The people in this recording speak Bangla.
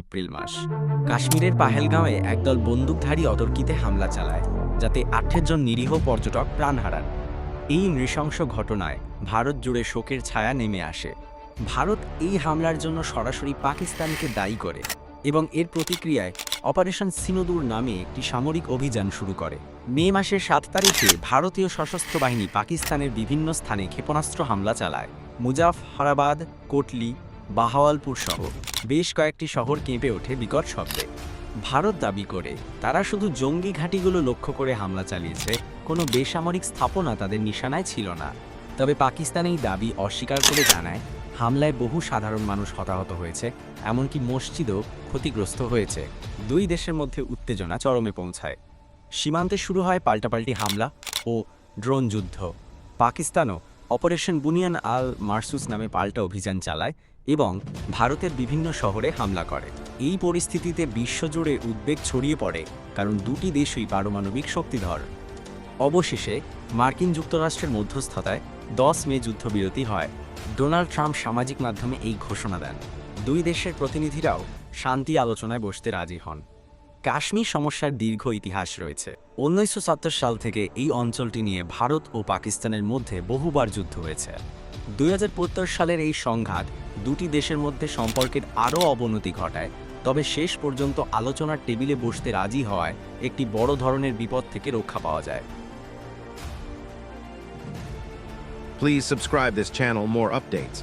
এপ্রিল মাস। কাশ্মীরের পাহেলগাঁওয়ে একদল বন্দুকধারী অতর্কিতে হামলা চালায়, যাতে আঠের জন নিরীহ পর্যটক প্রাণ হারান। এই নৃশংস ঘটনায় ভারত জুড়ে শোকের ছায়া নেমে আসে। ভারত এই হামলার জন্য সরাসরি পাকিস্তানকে দায়ী করে এবং এর প্রতিক্রিয়ায় অপারেশন সিনোদুর নামে একটি সামরিক অভিযান শুরু করে। মে মাসের সাত তারিখে ভারতীয় সশস্ত্র বাহিনী পাকিস্তানের বিভিন্ন স্থানে ক্ষেপণাস্ত্র হামলা চালায়। মুজাফরাবাদ কোটলি বাহাওয়ালপুর সহ বেশ কয়েকটি শহর কেঁপে ওঠে বিকট শব্দে। ভারত দাবি করে, তারা শুধু জঙ্গি ঘাঁটিগুলো লক্ষ্য করে হামলা চালিয়েছে, কোনো বেসামরিক স্থাপনা তাদের নিশানায় ছিল না। তবে পাকিস্তান এই দাবি অস্বীকার করে জানায়, হামলায় বহু সাধারণ মানুষ হতাহত হয়েছে, এমনকি মসজিদও ক্ষতিগ্রস্ত হয়েছে। দুই দেশের মধ্যে উত্তেজনা চরমে পৌঁছায়। সীমান্তে শুরু হয় পাল্টাপাল্টি হামলা ও ড্রোন যুদ্ধ। পাকিস্তানও অপারেশন বুনিয়ান আল মারসুস নামে পাল্টা অভিযান চালায় এবং ভারতের বিভিন্ন শহরে হামলা করে। এই পরিস্থিতিতে বিশ্বজুড়ে উদ্বেগ ছড়িয়ে পড়ে, কারণ দুটি দেশই পারমাণবিক শক্তিধর। অবশেষে মার্কিন যুক্তরাষ্ট্রের মধ্যস্থতায় দশ মে যুদ্ধবিরতি হয়। ডোনাল্ড ট্রাম্প সামাজিক মাধ্যমে এই ঘোষণা দেন। দুই দেশের প্রতিনিধিরাও শান্তি আলোচনায় বসতে রাজি হন। কাশ্মীর সমস্যার দীর্ঘ ইতিহাস রয়েছে। উনিশশো সাল থেকে এই অঞ্চলটি নিয়ে ভারত ও পাকিস্তানের মধ্যে বহুবার যুদ্ধ হয়েছে। দুই সালের এই সংঘাত দুটি দেশের মধ্যে সম্পর্কের আরও অবনতি ঘটায় তবে শেষ পর্যন্ত আলোচনার টেবিলে বসতে রাজি হওয়ায় একটি বড় ধরনের বিপদ থেকে রক্ষা পাওয়া যায় please subscribe this channel more updates.